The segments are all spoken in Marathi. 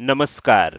नमस्कार.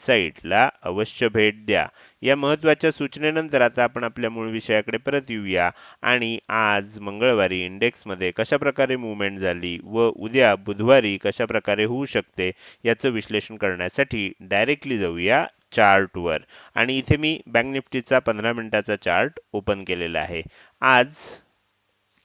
वेबसाईटला अवश्य भेट द्या. या महत्त्वाच्या सूचनेनंतर आता आपण आपल्या मूळ विषयाकडे परत येऊया. आणि आज मंगळवारी इंडेक्समध्ये कशा प्रकारे मुवमेंट झाली व उद्या बुधवारी कशा प्रकारे होऊ शकते याचं विश्लेषण करण्यासाठी डायरेक्टली जाऊया चार्टवर आणि इथे मी बँक निफ्टीचा पंधरा मिनिटाचा चार्ट ओपन केलेला आहे. आज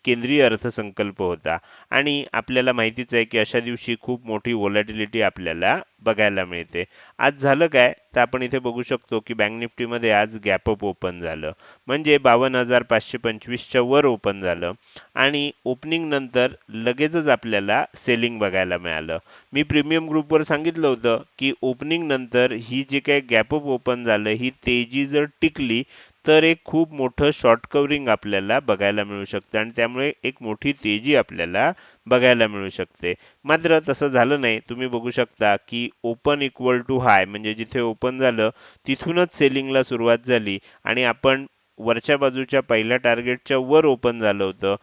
केंद्रीय अर्थसंकल्प होता. आणि आपल्याला माहितीच आहे की अशा दिवशी खूप मोठी व्होलॅटिलिटी आपल्याला बघायला मिळते. आज झालं काय? तर आपण इथे बघू शकतो की बँक निफ्टीमध्ये आज गॅपअप ओपन झालं. म्हणजे बावन्न हजार पाचशे पंचवीसच्या वर ओपन झालं. आणि ओपनिंग नंतर लगेचच आपल्याला सेलिंग बघायला मिळालं. मी प्रीमियम ग्रुपवर सांगितलं होतं की ओपनिंग नंतर ही जी काही गॅपअप ओपन झालं ही तेजी जर टिकली तर एक खूप मोठं शॉर्ट कवरिंग आपल्याला बघायला मिळू शकतं आणि त्यामुळे एक मोठी तेजी आपल्याला बघायला मिळू शकते. मात्र तसं झालं नाही. तुम्ही बघू शकता की ओपन इक्वल टू हाय म्हणजे जिथे ओपन झालं तिथूनच सेलिंगला सुरुवात झाली आणि आपण वरच्या बाजूच्या पहिल्या टार्गेटच्या वर ओपन झालं होतं.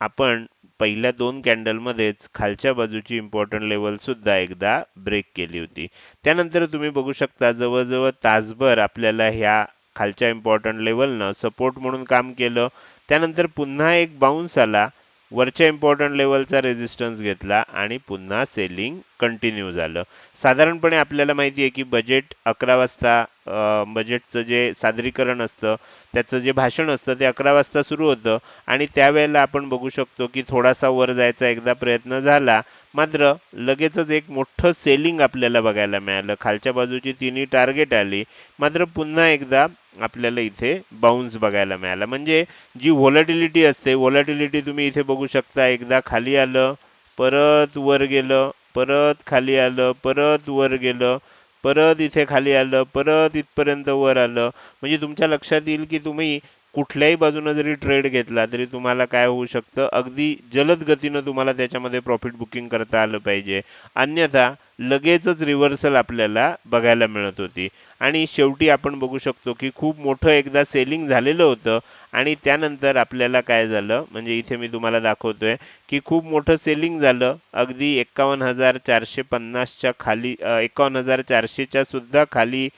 आपण पहिल्या दोन कॅन्डलमध्येच खालच्या बाजूची इम्पॉर्टंट लेवल सुद्धा एकदा ब्रेक केली होती. त्यानंतर तुम्ही बघू शकता जवळजवळ तासभर आपल्याला ह्या खालच्या इम्पॉर्टंट लेवलनं सपोर्ट म्हणून काम केलं. त्यानंतर पुन्हा एक बाउन्स आला. वरच्या इम्पॉर्टंट लेवलचा रेजिस्टन्स घेतला आणि पुन्हा सेलिंग कंटिन्यू झालं. साधारणपणे आपल्याला माहिती आहे की बजेट अकरा वाजता बजेटचं जे सादरीकरण असतं त्याचं जे भाषण असतं ते अकरा वाजता सुरू होतं. आणि त्यावेळेला आपण बघू शकतो की थोडासा वर जायचा एकदा प्रयत्न झाला. मात्र लगेचच एक मोठं सेलिंग आपल्याला बघायला मिळालं. खालच्या बाजूची तिन्ही टार्गेट आली. मात्र पुन्हा एकदा आपल्याला इथे बाउन्स बघायला मिळाला. म्हणजे जी व्हॉलॅटिलिटी असते व्हॉलॅटिलिटी तुम्ही इथे बघू शकता. एकदा खाली आलं परत वर गेलं परत खाली आलं परत वर गेलं परत इथे खाली आलं परत इथपर्यंत वर आलं. म्हणजे तुमच्या लक्षात येईल की तुम्ही कुठल्याही बाजूनं जरी ट्रेड घेतला तरी तुम्हाला काय होऊ शकतं? अगदी जलद गतीनं तुम्हाला त्याच्यामध्ये प्रॉफिट बुकिंग करता आलं पाहिजे. अन्यथा लगेचच रिव्हर्सल आपल्याला बघायला मिळत होती. आणि शेवटी आपण बघू शकतो की खूप मोठं एकदा सेलिंग झालेलं होतं आणि त्यानंतर आपल्याला काय झालं? म्हणजे इथे मी तुम्हाला दाखवतोय की खूप मोठं सेलिंग झालं. अगदी एकावन्न हजार चारशे पन्नासच्या खाली एकावन्न हजार चारशेच्या सुद्धा खाली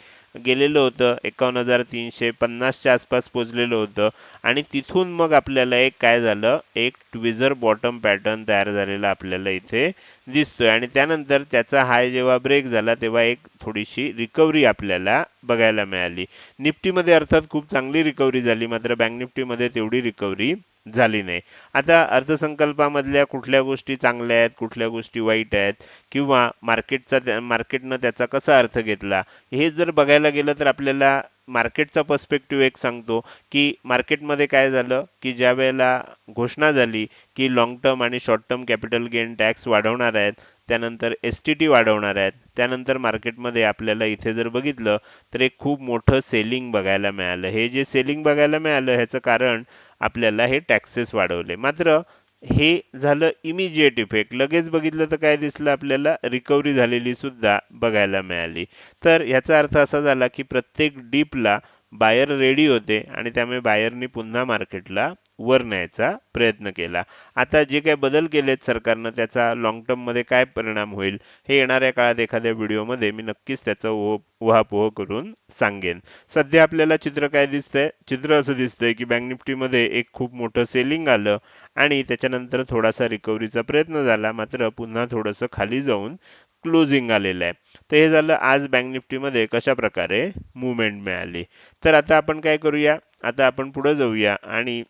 गेलेलं होतं. एकावन्न हजार तीनशे पन्नासच्या आसपास पोचलेलं होतं. आणि तिथून मग आपल्याला एक काय झालं? एक ट्विझर बॉटम पॅटर्न तयार झालेला आपल्याला इथे दिसतोय. आणि त्यानंतर त्याचा हाय जेव्हा ब्रेक झाला तेव्हा एक थोडीशी रिकव्हरी आपल्याला बघायला मिळाली. निफ्टीमध्ये अर्थात खूप चांगली रिकव्हरी झाली. मात्र बँक निफ्टीमध्ये तेवढी रिकव्हरी झाली नाही. आता अर्थसंकल्पामधल्या कुठल्या गोष्टी चांगल्या आहेत कुठल्या गोष्टी वाईट आहेत किंवा मार्केटचा मार्केटनं त्याचा कसा अर्थ घेतला हे जर बघायला गेलं तर आपल्याला मार्केटचा पर्स्पेक्टिव्ह एक सांगतो की मार्केटमध्ये काय झालं की ज्या वेळेला घोषणा झाली की लाँग टर्म आणि short term capital gain tax वाढवणार आहेत त्यानंतर एस टी टी वाढवणार आहेत त्यानंतर मार्केटमध्ये आपल्याला इथे जर बघितलं तर एक खूप मोठं सेलिंग बघायला मिळालं. हे जे सेलिंग बघायला मिळालं ह्याचं कारण आपल्याला हे टॅक्सेस वाढवले. मात्र हे झालं इमिजिएट इफेक्ट लगेच बघितलं तर काय दिसलं आपल्याला? रिकव्हरी झालेली सुद्धा बघायला मिळाली. तर ह्याचा अर्थ असा झाला की प्रत्येक डीपला बायर रेडी होते आणि त्यामुळे बायरनी पुन्हा मार्केटला वर न्यायचा प्रयत्न केला. आता जे काही बदल केलेत सरकारनं त्याचा लॉंग टर्ममध्ये काय परिणाम होईल हे येणाऱ्या काळात एखाद्या व्हिडिओमध्ये मी नक्कीच त्याचा उहापोह करून सांगेन. सध्या आपल्याला चित्र काय दिसतंय? चित्र असं दिसतंय की बँक निफ्टीमध्ये एक खूप मोठं सेलिंग आलं आणि त्याच्यानंतर थोडासा रिकव्हरीचा प्रयत्न झाला मात्र पुन्हा थोडंसं खाली जाऊन क्लोजिंग आलेलं आहे. तर हे झालं आज बँक निफ्टीमध्ये कशा प्रकारे मुवमेंट मिळाली? तर आता आपण काय करूया? आता आपण पुढे जाऊया आणि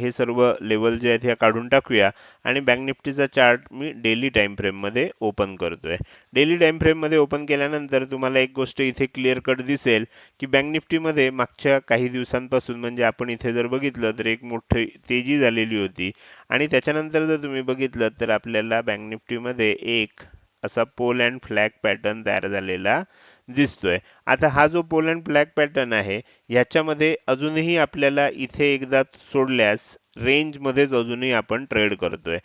हे सर्व लेवल जे आहेत ह्या काढून टाकूया. आणि बँक निफ्टीचा चार्ट मी डेली टाइम फ्रेममध्ये ओपन करतोय. डेली टाइम फ्रेममध्ये ओपन केल्यानंतर तुम्हाला एक गोष्ट इथे क्लिअर कट दिसेल की बँक निफ्टीमध्ये मागच्या काही दिवसांपासून म्हणजे आपण इथे जर बघितलं तर एक मोठी तेजी झालेली होती. आणि त्याच्यानंतर जर तुम्ही बघितलं तर आपल्याला बँक निफ्टीमध्ये एक असा पोल अँड फ्लॅग पॅटर्न तयार झालेला दिसतोय. आता हा जो पोल अँड फ्लॅग पॅटर्न आहे ह्याच्यामध्ये अजूनही आपल्याला इथे एकदा सोडल्यास रेंजमध्येच अजूनही आपण ट्रेड करतोय.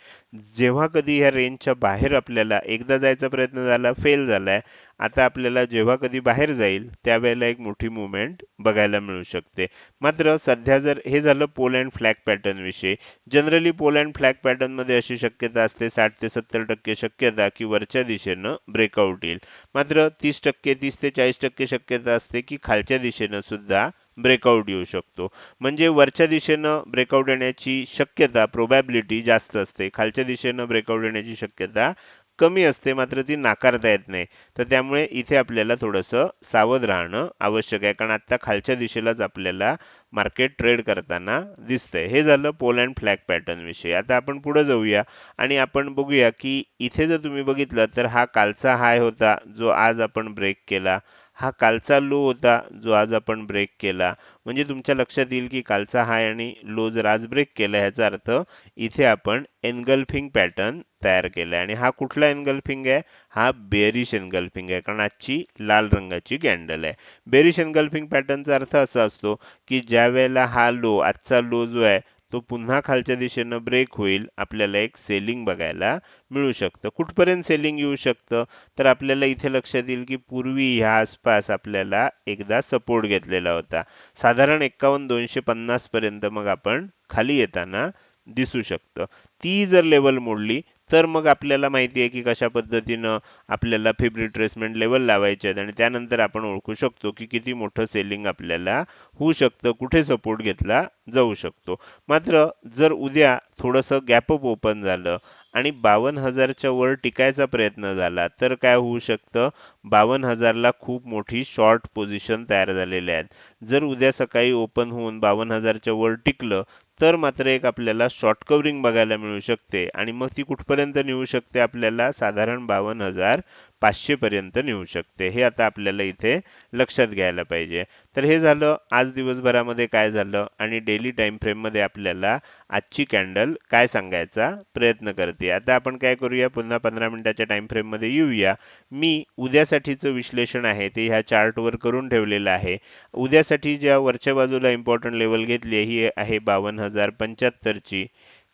जेव्हा कधी ह्या रेंजच्या बाहेर आपल्याला एकदा जायचा प्रयत्न झाला फेल झालाय आता आपल्याला जेव्हा कधी बाहेर जाईल त्यावेळेला एक मोठी मुवमेंट बघायला मिळू शकते. मात्र सध्या जर हे झालं पोल अँड फ्लॅग पॅटर्न विषयी जनरली पोल अँड फ्लॅग पॅटर्नमध्ये अशी शक्यता असते साठ ते सत्तर टक्के शक्यता की वरच्या दिशेनं ब्रेकआउट येईल. मात्र तीस टक्के तीस ते चाळीस टक्के शक्यता असते की खालच्या दिशेनं सुद्धा ब्रेकआउट येऊ शकतो. म्हणजे वरच्या दिशेनं ब्रेकआउट येण्याची शक्यता प्रोबॅबिलिटी जास्त असते. खालच्या दिशेनं ब्रेकआउट येण्याची शक्यता कमी असते मात्र ती नाकारता येत नाही. तर त्यामुळे इथे आपल्याला थोडंसं सावध राहणं आवश्यक आहे. कारण आता खालच्या दिशेलाच आपल्याला मार्केट ट्रेड करताना दिसतंय. हे झालं पोल अँड फ्लॅग पॅटर्न विषयी. आता आपण पुढे जाऊया आणि आपण बघूया की इथे जर तुम्ही बघितलं तर हा कालचा हाय होता जो आज आपण ब्रेक केला. हा कालचा लो होता जो आज आपण ब्रेक केला. म्हणजे तुमच्या लक्षात येईल की कालचा हाय आणि लो जर आज ब्रेक केला ह्याचा अर्थ इथे आपण एनगल्फिंग पॅटर्न तयार केलाय आणि हा कुठला एनगल्फिंग आहे? हा बेरिश एनगल्फिंग आहे. कारण आजची लाल रंगाची कॅन्डल आहे. बेरिश एनगल्फिंग पॅटर्नचा अर्थ असा असतो की ज्या वेळेला हा लो आजचा लो जो आहे तो पुन्हा खालच्या दिशेनं ब्रेक होईल. आपल्याला एक सेलिंग बघायला मिळू शकतं. कुठपर्यंत सेलिंग येऊ शकतं? तर आपल्याला इथे लक्षात येईल की पूर्वी ह्या आसपास आपल्याला एकदा सपोर्ट घेतलेला होता. साधारण एक्कावन्न दोनशे पन्नास पर्यंत मग आपण खाली येताना दिसू शकतं. ती जर लेवल मोडली तर मग आपल्याला माहिती आहे की कशा पद्धतीनं आपल्याला फिब रिट्रेसमेंट लेवल लावायचे आहेत आणि त्यानंतर आपण ओळखू शकतो की किती मोठं सेलिंग आपल्याला होऊ शकतं कुठे सपोर्ट घेतला जाऊ शकतो. मात्र जर उद्या थोडंसं गॅपअप ओपन झालं आणि बावन्न हजारच्या वर टिकायचा प्रयत्न झाला तर काय होऊ शकतं? बावन्न हजारला खूप मोठी शॉर्ट पोझिशन तयार झालेल्या आहेत. जर उद्या सकाळी ओपन होऊन बावन्न हजारच्या वर टिकलं तर मात्र एक आपल्याला शॉर्ट कवरिंग बघायला मिळू शकते. आणि मग ती कुठपर्यंत नेऊ शकते आपल्याला? साधारण बावन्न हजार पाचशे पर्यंत नेऊ शकते. हे आता आपल्याला इथे लक्षात घ्यायला पाहिजे. तर हे झालं आज दिवसभरामध्ये काय झालं आणि डेली टाईम फ्रेममध्ये आपल्याला आजची कॅन्डल काय सांगायचा प्रयत्न करते. आता आपण काय करूया पुन्हा पंधरा मिनिटाच्या टाईम फ्रेममध्ये येऊया. मी उद्यासाठीचं विश्लेषण आहे ते ह्या चार्टवर करून ठेवलेलं आहे. उद्यासाठी ज्या वरच्या बाजूला इम्पॉर्टंट लेवल घेतली ही आहे बावन्न हजार पंच्याहत्तरची.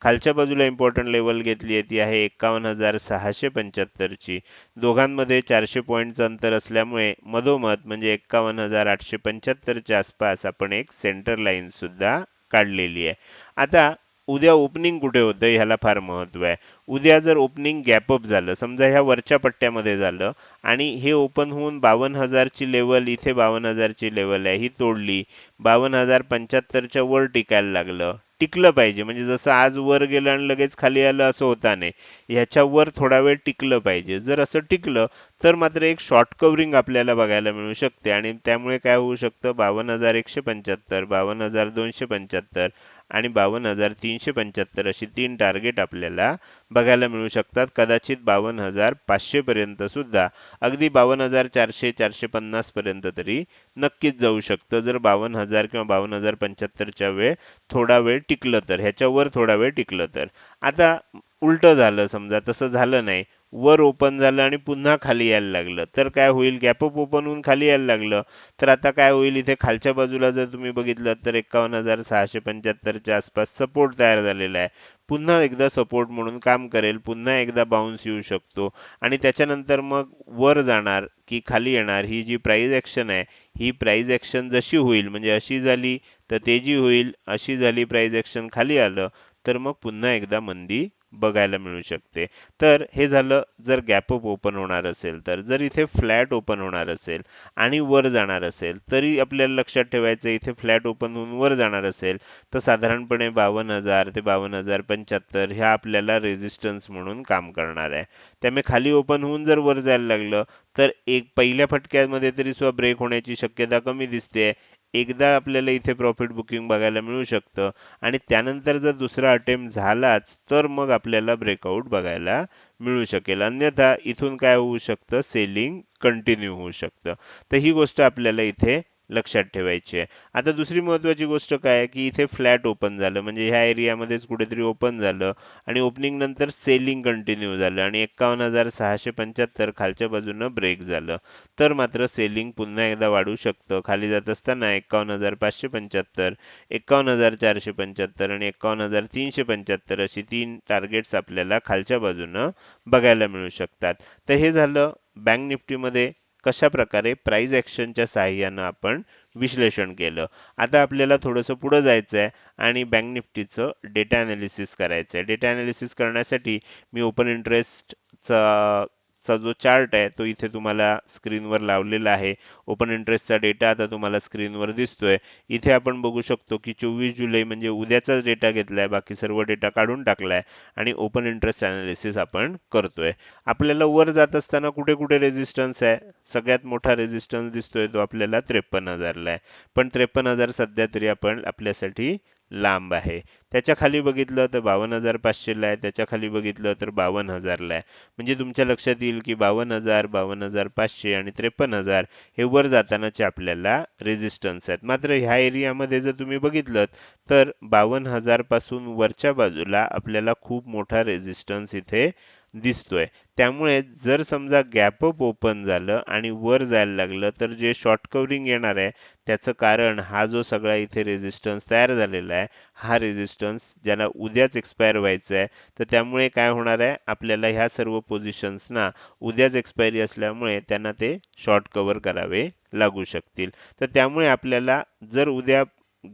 खालच्या बाजूला इम्पॉर्टंट लेवल घेतली आहे ती आहे एकावन्न हजार सहाशे पंच्याहत्तरची दोघांमध्ये चारशे पॉईंटचं अंतर असल्यामुळे मधोमध म्हणजे एकावन्न हजार आठशे पंच्याहत्तरच्या आसपास आपण एक सेंटर लाईनसुद्धा काढलेली आहे. आता उद्या ओपनिंग कुठे होतं ह्याला फार महत्त्व आहे. उद्या जर ओपनिंग गॅपअप झालं समजा ह्या वरच्या पट्ट्यामध्ये झालं आणि हे ओपन होऊन बावन्न हजारची लेवल इथे बावन्न हजारची लेवल आहे ही तोडली बावन्न हजार पंच्याहत्तरच्या वर टिकायला लागलं टिकलं पाहिजे. म्हणजे जसं आज वर गेलं आणि लगेच खाली आलं असं होता नाही. ह्याच्यावर थोडा वेळ टिकलं पाहिजे. जर असं टिकलं तर मात्र एक शॉर्ट कवरिंग आपल्याला बघायला मिळू शकते. आणि त्यामुळे काय होऊ शकतं? बावन्न हजार एकशे पंच्याहत्तर बावन्न हजार दोनशे पंच्याहत्तर आणि बावन्न हजार तीनशे पंच्याहत्तर अशी तीन टार्गेट आपल्याला बघायला मिळू शकतात. कदाचित बावन्न हजार पाचशेपर्यंत सुद्धा. अगदी बावन्न हजार चारशे चारशे पन्नास पर्यंत तरी नक्कीच जाऊ शकतं. जर बावन्न हजार किंवा बावन्न हजार पंच्याहत्तरच्या वेळ थोडा वेळ टिकलं तर ह्याच्यावर थोडा वेळ टिकलं तर. आता उलट झालं समजा तसं झालं नाही. वर ओपन झालं आणि पुन्हा खाली यायला लागलं. तर काय होईल? गॅपअप ओपन होऊन खाली यायला लागलं. तर आता काय होईल? इथे खालच्या बाजूला जर तुम्ही बघितलं तर एकावन्न हजार सहाशे पंच्याहत्तरच्या आसपास सपोर्ट तयार झालेला आहे. पुन्हा एकदा सपोर्ट म्हणून काम करेल. पुन्हा एकदा बाउन्स येऊ शकतो. आणि त्याच्यानंतर मग वर जाणार की खाली येणार ही जी प्राईज ॲक्शन आहे ही प्राईज ॲक्शन जशी होईल म्हणजे अशी झाली तर तेजी होईल अशी झाली प्राईज ॲक्शन खाली आलं तर मग पुन्हा एकदा मंदी बघायला मिळू शकते. तर हे झालं जर गॅपअप ओपन होणार असेल तर जर इथे फ्लॅट ओपन होणार असेल आणि वर जाणार असेल तरी आपल्याला लक्षात ठेवायचं इथे फ्लॅट ओपन होऊन वर जाणार असेल तर साधारणपणे बावन्न हजार ते बावन्न हजार पंच्याहत्तर ह्या आपल्याला रेझिस्टन्स म्हणून काम करणार आहे. त्यामुळे खाली ओपन होऊन जर वर जायला लागलं तर एक पहिल्या फटक्यामध्ये तरी सुद्धा ब्रेक होण्याची शक्यता कमी दिसते. एकदा आपल्याला इथे प्रॉफिट बुकिंग बघायला मिळू शकतं. आणि त्यानंतर जर दुसरा अटेम्प्ट झालाच तर मग आपल्याला ब्रेकआउट बघायला मिळू शकेल. अन्यथा इथून काय होऊ शकतं? सेलिंग कंटिन्यू होऊ शकतं. तर ही गोष्ट आपल्याला इथे लक्षात ठेवायची आहे. आता दुसरी महत्त्वाची गोष्ट काय आहे की इथे फ्लॅट ओपन झालं. म्हणजे ह्या एरियामध्येच कुठेतरी ओपन झालं आणि ओपनिंग नंतर सेलिंग कंटिन्यू झालं आणि एकावन्न हजार सहाशे पंच्याहत्तर खालच्या बाजूनं ब्रेक झालं. तर मात्र सेलिंग पुन्हा एकदा वाढू शकतं. खाली जात असताना एकावन्न हजार पाचशे पंच्याहत्तर एक्कावन्न हजार चारशे पंच्याहत्तर आणि एकावन्न हजार तीनशे पंच्याहत्तर अशी तीन टार्गेट्स आपल्याला खालच्या बाजूनं बघायला मिळू शकतात. तर हे झालं बँक निफ्टीमध्ये. कशा प्रकारे प्राईज ॲक्शनच्या साहाय्यानं आपण विश्लेषण केलं. आता आपल्याला थोडंसं पुढं जायचं आहे आणि बँक निफ्टीचं डेटा ॲनालिसिस करायचं आहे डेटा ॲनालिसिस करण्यासाठी मी ओपन इंटरेस्टचा चा जो चार्ट आहे तो इथे तुम्हाला स्क्रीनवर लावलेला आहे. ओपन इंटरेस्टचा डेटा आता तुम्हाला स्क्रीनवर दिसतोय. इथे आपण बघू शकतो की चोवीस जुलै म्हणजे उद्याचाच डेटा घेतलाय. बाकी सर्व डेटा काढून टाकलाय आणि ओपन इंटरेस्ट अनालिसिस आपण करतोय. आपल्याला वर जात असताना कुठे कुठे रेजिस्टन्स आहे? सगळ्यात मोठा रेझिस्टन्स दिसतोय तो आपल्याला त्रेपन्न हजारला आहे. पण त्रेपन्न हजार सध्या तरी आपण आपल्यासाठी लांब आहे. त्याच्याखाली बघितलं तर बावन्न हजार पाचशेला आहे. त्याच्याखाली बघितलं तर बावन्न हजारला आहे. म्हणजे तुमच्या लक्षात येईल की बावन्न हजार बावन्न हजार पाचशे आणि त्रेपन्न हजार हे वर जातानाचे आपल्याला रेझिस्टन्स आहेत. मात्र ह्या एरियामध्ये जर तुम्ही बघितलं तर बावन्न हजारपासून वरच्या बाजूला आपल्याला खूप मोठा रेझिस्टन्स इथे दिसतोय. त्यामुळे जर समजा गॅपअप ओपन झालं आणि वर जायला लागलं तर जे शॉर्ट कव्हरिंग येणार आहे त्याचं कारण हा जो सगळा इथे रेझिस्टन्स तयार झालेला आहे हा रेझिस्टन्स ज्याला उद्याच एक्सपायर व्हायचा आहे तर त्यामुळे काय होणार आहे आपल्याला ह्या सर्व पोझिशन्सना उद्याच एक्सपायरी असल्यामुळे त्यांना ते शॉर्ट कव्हर करावे लागू शकतील. तर त्यामुळे आपल्याला जर उद्या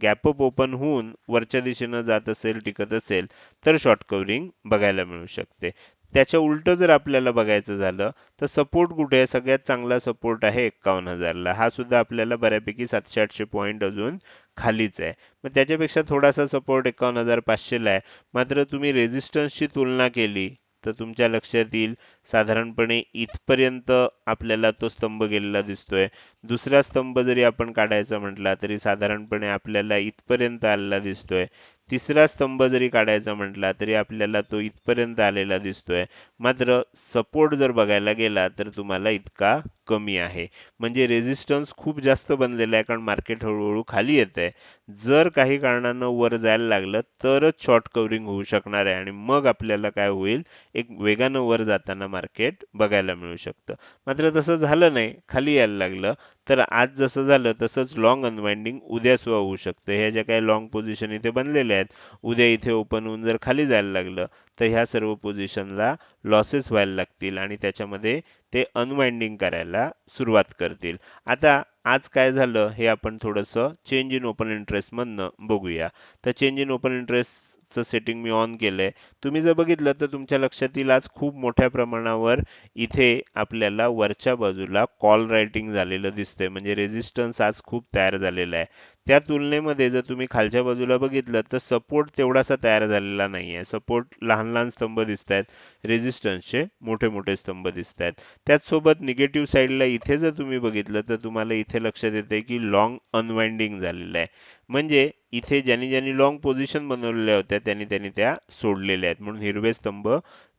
गॅपअप ओपन होऊन वरच्या दिशेनं जात असेल टिकत असेल तर शॉर्ट कव्हरिंग बघायला मिळू शकते. त्याच्या उलटं जर आपल्याला बघायचं झालं तर सपोर्ट कुठे आहे? सगळ्यात चांगला सपोर्ट आहे एक्कावन्न हजारला. हा सुद्धा आपल्याला बऱ्यापैकी सातशे आठशे पॉईंट अजून खालीच आहे. मग त्याच्यापेक्षा थोडासा सपोर्ट एकावन्न हजार पाचशेला आहे. मात्र तुम्ही रेझिस्टन्सची तुलना केली तर तुमच्या लक्षात येईल साधारणपणे इथपर्यंत आपल्याला तो स्तंभ गेलेला दिसतोय. दुसरा स्तंभ जरी आपण काढायचा म्हटला तरी साधारणपणे आपल्याला इथपर्यंत आलेला दिसतोय. तिसरा स्तंभ जरी काढायचा म्हटला तरी आपल्याला तो इथपर्यंत आलेला दिसतोय. मात्र सपोर्ट जर बघायला गेला तर तुम्हाला इतका कमी आहे. म्हणजे रेझिस्टन्स खूप जास्त बनलेला आहे कारण मार्केट हळूहळू खाली येत आहे जर काही कारणानं वर जायला लागलं तरच शॉर्ट कव्हरिंग होऊ शकणार आहे. आणि मग आपल्याला काय होईल? एक वेगानं वर जाताना मार्केट बघायला मिळू शकतं. मात्र तसं झालं नाही. खाली यायला लागलं. तर आज जसं झालं तसंच लॉंग अनवाइंडिंग उद्या सुद्धा होऊ शकतं. ह्या ज्या काही लॉंग पोझिशन इथे बनलेल्या आहेत उद्या इथे ओपन होऊन जर खाली जायला लागलं तर ह्या सर्व पोझिशनला लॉसेस व्हायला लागतील आणि त्याच्यामध्ये ते अनवाइंडिंग करायला सुरुवात करतील. आता आज काय झालं हे आपण थोडंसं चेंज इन ओपन इंटरेस्टमधनं बघूया. तर चेंज इन ओपन इंटरेस्ट चं सेटिंग मी ऑन केलंय. तुम्ही जर बघितलं तर तुमच्या लक्षात येईल आज खूप मोठ्या प्रमाणावर इथे आपल्याला वरच्या बाजूला कॉल रायटिंग झालेलं दिसतंय. म्हणजे रेजिस्टन्स आज खूप तयार झालेला आहे. त्या तुलनेमध्ये जर तुम्ही खालच्या बाजूला बघितलं तर सपोर्ट तेवढासा तयार झालेला नाहीये. सपोर्ट लहान लहान स्तंभ दिसत आहेत रेझिस्टन्सचे मोठे मोठे स्तंभ दिसत आहेत त्याचसोबत निगेटिव्ह साईडला इथे जर तुम्ही बघितलं तर तुम्हाला इथे लक्षात येते की लॉंग अनवाइंडिंग झालेलं आहे. म्हणजे इथे ज्यांनी ज्यांनी लॉंग पोझिशन बनवलेल्या होत्या त्यांनी त्यांनी त्या सोडलेल्या आहेत. म्हणून हिरवे स्तंभ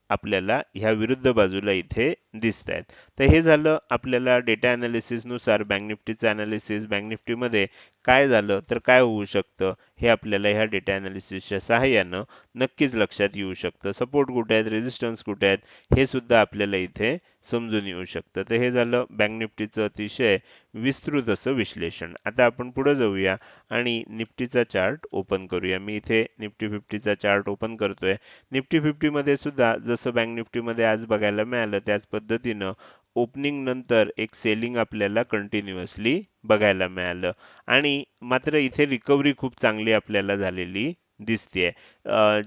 आपल्याला ह्या विरुद्ध बाजूला इथे दिसत आहेत तर हे झालं आपल्याला डेटा नुसार बँक निफ्टीचं अनालिसिस बँक निफ्टीमध्ये काय झालं तर काय होऊ शकतं हे आपल्याला ह्या डेटा अनालिसिसच्या सहाय्यानं नक्कीच लक्षात येऊ शकतं. सपोर्ट कुठे आहेत रेजिस्टन्स कुठे आहेत हे सुद्धा आपल्याला इथे समजून येऊ शकतं. तर हे झालं बँक निफ्टीचं अतिशय विस्तृत असं विश्लेषण. आता आपण पुढे जाऊया आणि निफ्टीचा चार्ट ओपन करूया. मी इथे निफ्टी फिफ्टीचा चार्ट ओपन करतोय. निफ्टी फिफ्टीमध्ये सुद्धा जसं बँक निफ्टीमध्ये आज बघायला मिळालं त्याच पद्धतीनं ओपनिंग नंतर एक सेलिंग आपल्याला कंटिन्युअसली बघायला मिळालं. आणि मात्र इथे रिकव्हरी खूप चांगली आपल्याला झालेली दिसतेय.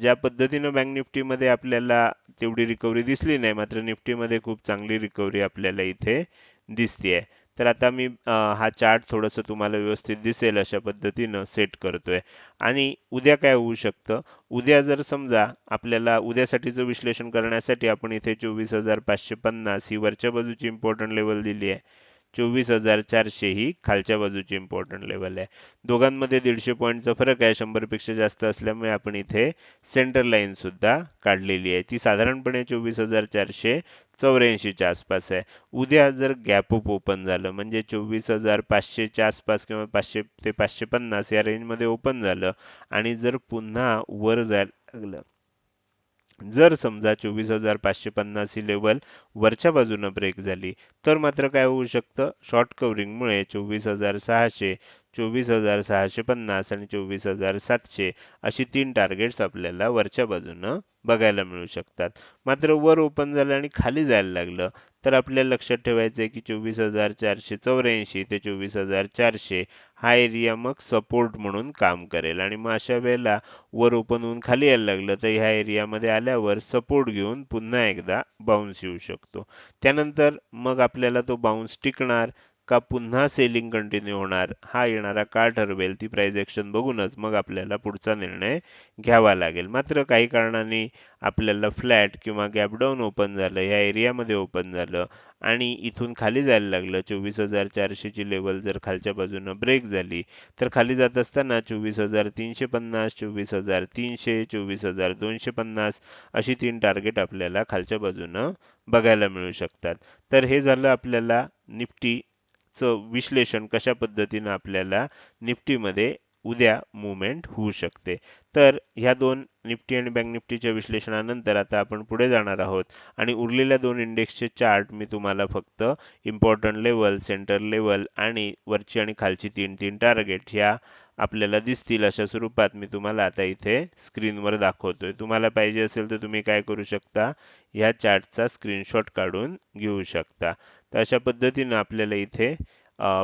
ज्या पद्धतीनं बँक निफ्टीमध्ये आपल्याला तेवढी रिकव्हरी दिसली नाही मात्र निफ्टीमध्ये खूप चांगली रिकव्हरी आपल्याला इथे दिसतेय. तर आता मी हा चार्ट थोडंसं तुम्हाला व्यवस्थित दिसेल अशा पद्धतीनं सेट करतोय. आणि उद्या काय होऊ शकतं? उद्या जर समजा आपल्याला उद्यासाठीचं विश्लेषण करण्यासाठी आपण इथे चोवीस हजार पाचशे पन्नास ही वरच्या बाजूची इम्पॉर्टंट लेवल दिली आहे. चोवीस हजार चारशे ही खालच्या बाजूची इम्पॉर्टंट लेवल आहे. दोघांमध्ये दीडशे पॉईंटचा फरक आहे. शंभरपेक्षा जास्त असल्यामुळे आपण इथे सेंटर लाईन सुद्धा काढलेली आहे. ती साधारणपणे चोवीस हजार चारशे चौऱ्याऐंशीच्या आसपास आहे. उद्या जर गॅप अप ओपन झालं म्हणजे चोवीस हजार पाचशेच्या आसपास किंवा पाचशे ते पाचशे पन्नास या रेंजमध्ये ओपन झालं आणि जर पुन्हा वर जायला लागलं जर समजा चोवीस हजार पाचशे पन्नास ही लेवल वरच्या बाजूनं ब्रेक झाली तर मात्र काय होऊ शकतं? शॉर्ट कव्हरिंगमुळे चोवीस हजार सहाशे चोवीस हजार सहाशे पन्नास आणि चोवीस हजार सातशे अशी तीन टार्गेट्स आपल्याला वरच्या बाजूनं बघायला मिळू शकतात. मात्र वर ओपन झालं आणि खाली जायला लागलं तर आपल्याला लक्षात ठेवायचं आहे की चोवीस हजार चारशे चौऱ्याऐंशी ते चोवीस हजार चारशे हा एरिया मग सपोर्ट म्हणून काम करेल. आणि मग अशा वेळेला वर ओपन होऊन खाली यायला लागलं तर ह्या एरियामध्ये आल्यावर सपोर्ट घेऊन पुन्हा एकदा बाउन्स येऊ शकतो. त्यानंतर मग आपल्याला तो बाउन्स टिकणार का पुन्हा सेलिंग कंटिन्यू होणार? हा येणारा काळ ठरवेल. ती प्राईज ॲक्शन बघूनच मग आपल्याला पुढचा निर्णय घ्यावा लागेल. मात्र काही कारणाने आपल्याला फ्लॅट किंवा गॅपडाऊन ओपन झालं या एरियामध्ये ओपन झालं आणि इथून खाली जायला लागलं. चोवीस हजार चारशेची लेवल जर खालच्या बाजूनं ब्रेक झाली तर खाली जात असताना चोवीस हजार तीनशे पन्नास चोवीस हजार तीनशे चोवीस हजार दोनशे पन्नास अशी तीन टार्गेट आपल्याला खालच्या बाजूनं बघायला मिळू शकतात. तर हे झालं आपल्याला निफ्टी चं विश्लेषण कशा पद्धतीनं आपल्याला निफ्टीमध्ये उद्या मुवमेंट होऊ शकते? तर ह्या दोन निफ्टी आणि बँक निफ्टीच्या विश्लेषणानंतर आता आपण पुढे जाणार आहोत. आणि उरलेल्या दोन इंडेक्सचे चार्ट मी तुम्हाला फक्त इम्पॉर्टंट लेवल सेंटर लेवल आणि वरची आणि खालची तीन तीन टार्गेट ह्या आपल्याला दिसतील अशा स्वरूपात मी तुम्हाला आता इथे स्क्रीनवर दाखवतोय. तुम्हाला पाहिजे असेल तर तुम्ही काय करू शकता? ह्या चार्टचा स्क्रीनशॉट काढून घेऊ शकता. तर अशा पद्धतीनं आपल्याला इथे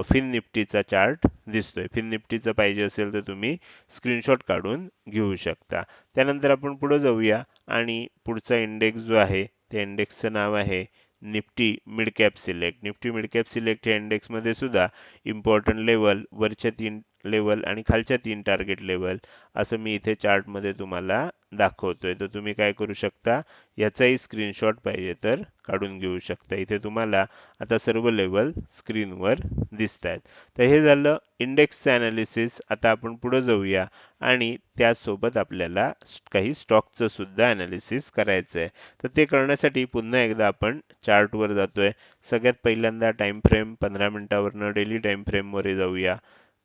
फिन निफ्टीचा चार्ट दिसतोय. फिन निफ्टीचा पाहिजे असेल तर तुम्ही स्क्रीनशॉट काढून घेऊ शकता. त्यानंतर आपण पुढे जाऊया आणि पुढचा इंडेक्स जो आहे त्या इंडेक्सचं नाव आहे Nifty mid cap select Nifty mid cap select या इंडेक्समध्ये सुद्धा इम्पॉर्टंट लेवल वरच्या तीन लेवल आणि खालच्या तीन टार्गेट लेवल असं मी इथे चार्टमध्ये तुम्हाला दाखवतोय. तर तुम्ही काय करू शकता? याचाही स्क्रीनशॉट पाहिजे तर काढून घेऊ शकता. इथे तुम्हाला आता सर्व लेवल स्क्रीनवर दिसत आहेत तर हे झालं इंडेक्सचं ॲनालिसिस आता आपण पुढे जाऊया आणि त्यासोबत आपल्याला काही स्टॉकचं सुद्धा ॲनालिसिस करायचं आहे तर ते करण्यासाठी पुन्हा एकदा आपण चार्टवर जातोय. सगळ्यात पहिल्यांदा टाइम फ्रेम पंधरा मिनिटावरनं डेली टाईम फ्रेमवर जाऊया.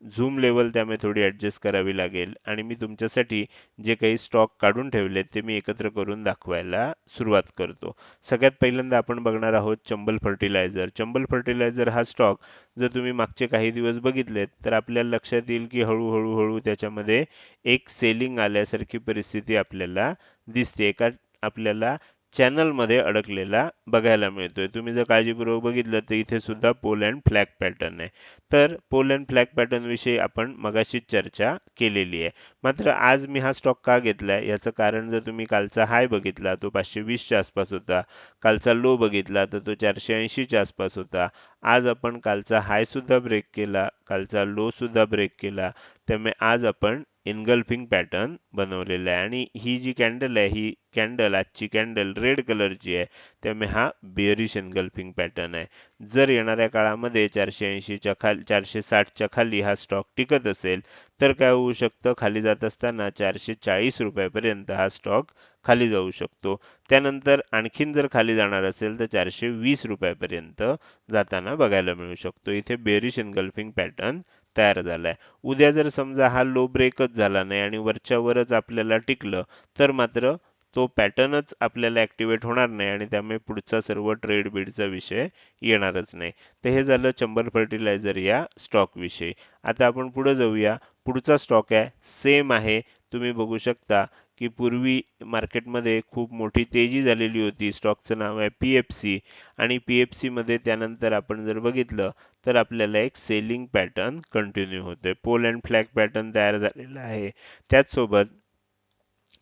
झूम लेवल त्यामुळे थोडी ॲडजस्ट करावी लागेल. आणि मी तुमच्यासाठी जे काही स्टॉक काढून ठेवलेत ते मी एकत्र करून दाखवायला सुरुवात करतो. सगळ्यात पहिल्यांदा आपण बघणार आहोत चंबल फर्टिलायझर चंबल फर्टिलायझर हा स्टॉक जर तुम्ही मागचे काही दिवस बघितलेत तर आपल्याला लक्षात येईल की हळूहळू हळू त्याच्यामध्ये एक सेलिंग आल्यासारखी परिस्थिती आपल्याला दिसते. एका आपल्याला चॅनलमध्ये अडकलेला बघायला मिळतोय. तुम्ही जर काळजीपूर्वक बघितलं तर इथे सुद्धा पोल अँड फ्लॅग पॅटर्न आहे. तर पोल अँड फ्लॅग पॅटर्नविषयी आपण मगाशीच चर्चा केलेली आहे. मात्र आज मी हा स्टॉक का घेतलाय? याचं कारण जर तुम्ही कालचा हाय बघितला तो पाचशे वीसच्या आसपास होता. कालचा लो बघितला तर तो चारशे ऐंशीच्या आसपास होता. आज आपण कालचा हायसुद्धा ब्रेक केला कालचा लो सुद्धा ब्रेक केला. त्यामुळे आज आपण इनगल्फिंग पॅटर्न बनवलेला आहे. आणि ही जी कॅन्डल आहे ही कॅन्डल आजची कॅन्डल रेड कलरची आहे त्यामुळे हा बेअरिश एनगल्फिंग पॅटर्न आहे. जर येणाऱ्या काळामध्ये चारशे ऐंशीच्या खाली चारशे साठच्या खाली हा स्टॉक टिकत असेल तर काय होऊ शकतं? खाली जात असताना चारशे चाळीस रुपयापर्यंत हा स्टॉक खाली जाऊ शकतो. त्यानंतर आणखीन जर खाली जाणार असेल तर चारशे वीस रुपयापर्यंत जाताना बघायला मिळू शकतो. इथे बेरिश एनगल्फिंग पॅटर्न तयार झालाय. उद्या जर समजा हा लो ब्रेकच झाला नाही आणि वरच्या वरच आपल्याला टिकलं तर मात्र तो पॅटर्नच आपल्याला ॲक्टिवेट होणार नाही आणि त्यामुळे पुढचा सर्व ट्रेड बीडचा विषय येणारच नाही. तर हे झालं चंबर फर्टिलायझर या स्टॉक विषयी. आता आपण पुढे जाऊया. पुढचा स्टॉक आहे. सेम आहे. तुम्ही बघू शकता. की पूर्वी मार्केटमध्ये खूप मोठी तेजी झालेली होती. स्टॉकचं नाव आहे पी एफ सी. आणि पी एफ सीमध्ये त्यानंतर आपण जर बघितलं तर आपल्याला एक सेलिंग पॅटर्न कंटिन्यू होते. पोल अँड फ्लॅग पॅटर्न तयार झालेला आहे. त्याचसोबत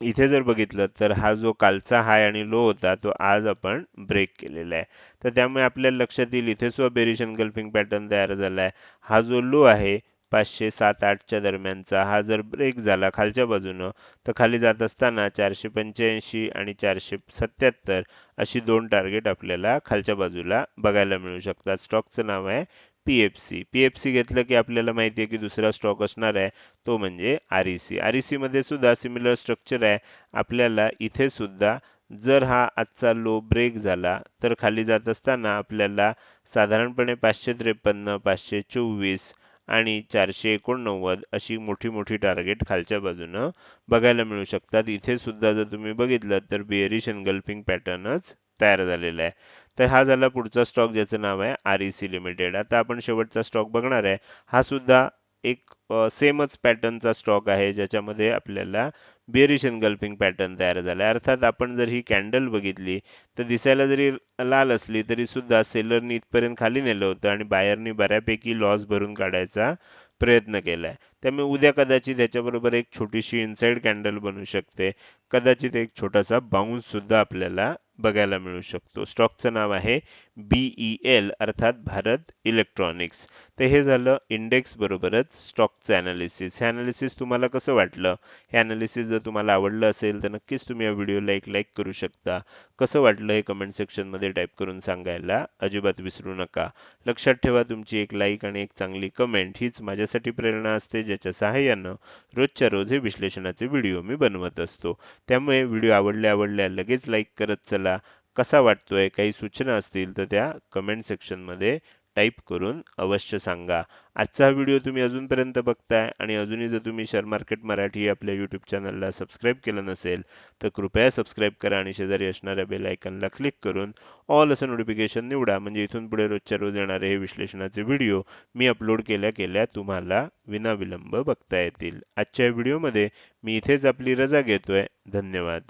इथे जर बघितलं तर हा जो कालचा हाय आणि लो होता तो आज आपण ब्रेक केलेला आहे. तर त्यामुळे आपल्याला लक्षात येईल इथे सुद्धा बेरिश एनगल्फिंग पॅटर्न तयार झाला आहे. हा जो लो आहे पाचशे सात आठच्या दरम्यानचा हा जर ब्रेक झाला खालच्या बाजूनं तर खाली जात असताना चारशे पंच्याऐंशी आणि चारशे सत्याहत्तर अशी दोन टार्गेट आपल्याला खालच्या बाजूला बघायला मिळू शकतात. स्टॉकचं नाव आहे P F C P F C घेतलं की आपल्याला माहिती आहे की दुसरा स्टॉक असणार आहे तो म्हणजे R E C R E सीमध्ये सुद्धा सिमिलर स्ट्रक्चर आहे. आपल्याला इथे सुद्धा जर हा आजचा लो ब्रेक झाला तर खाली जात असताना आपल्याला साधारणपणे पाचशे त्रेपन्न पाचशे चोवीस आणि चारशे एकोणनव्वद अशी मोठी मोठी टार्गेट खालच्या बाजूनं बघायला मिळू शकतात. इथे सुद्धा जर तुम्ही बघितलं तर बिअरिश एनगल्फिंग पॅटर्नच तयार झालेला आहे. तर हा झाला पुढचा स्टॉक ज्याचं नाव आहे आर ई सी लिमिटेड. आता आपण शेवटचा स्टॉक बघणार आहे. हा सुद्धा एक सेमच पॅटर्नचा स्टॉक आहे ज्याच्यामध्ये आपल्याला बेरिश एनगल्फिंग पॅटर्न तयार झाला अर्थात आपण जर ही कॅन्डल बघितली तर दिसायला जरी लाल असली तरी सुद्धा सेलरनी इथपर्यंत खाली नेलं होतं आणि बायरनी बऱ्यापैकी लॉस भरून काढायचा प्रयत्न केला आहे त्यामुळे उद्या कदाचित त्याच्याबरोबर एक छोटीशी इनसाइड कॅन्डल बनू शकते. कदाचित एक छोटासा बाउन्ससुद्धा आपल्याला बघायला मिळू शकतो. स्टॉकचं नाव आहे बीई एल अर्थात भारत इलेक्ट्रॉनिक्स तर हे झालं इंडेक्स बरोबरच स्टॉकचं ॲनालिसिस हे ॲनालिसिस तुम्हाला कसं वाटलं? हे ॲनालिसिस जर तुम्हाला आवडलं असेल तर नक्कीच तुम्ही या व्हिडिओला एक लाईक करू शकता. कसं वाटलं हे कमेंट सेक्शनमध्ये टाईप करून सांगायला अजिबात विसरू नका. लक्षात ठेवा तुमची एक लाईक आणि एक चांगली कमेंट हीच माझ्यासाठी प्रेरणा असते ज्याच्या सहाय्यानं रोजच्या रोज हे विश्लेषणाचे व्हिडिओ मी बनवत असतो. त्यामुळे व्हिडिओ आवडले आवडल्या लगेच लाईक करत चला. कसा वाटतोय काही सूचना असतील तर त्या कमेंट सेक्शनमध्ये टाईप करून अवश्य सांगा. आजचा हा व्हिडिओ तुम्ही अजूनपर्यंत बघताय आणि अजूनही जर तुम्ही शेअर मार्केट मराठी आपल्या यूट्यूब चॅनलला सबस्क्राईब केलं नसेल तर कृपया सबस्क्राईब करा आणि शेजारी असणाऱ्या बेल आयकनला क्लिक करून ऑल असं नोटिफिकेशन निवडा. म्हणजे इथून पुढे रोजच्या रोज येणारे हे विश्लेषणाचे व्हिडिओ मी अपलोड केल्या केल्या तुम्हाला विनाविलंब बघता येतील. आजच्या व्हिडिओमध्ये मी इथेच आपली रजा घेतोय. धन्यवाद.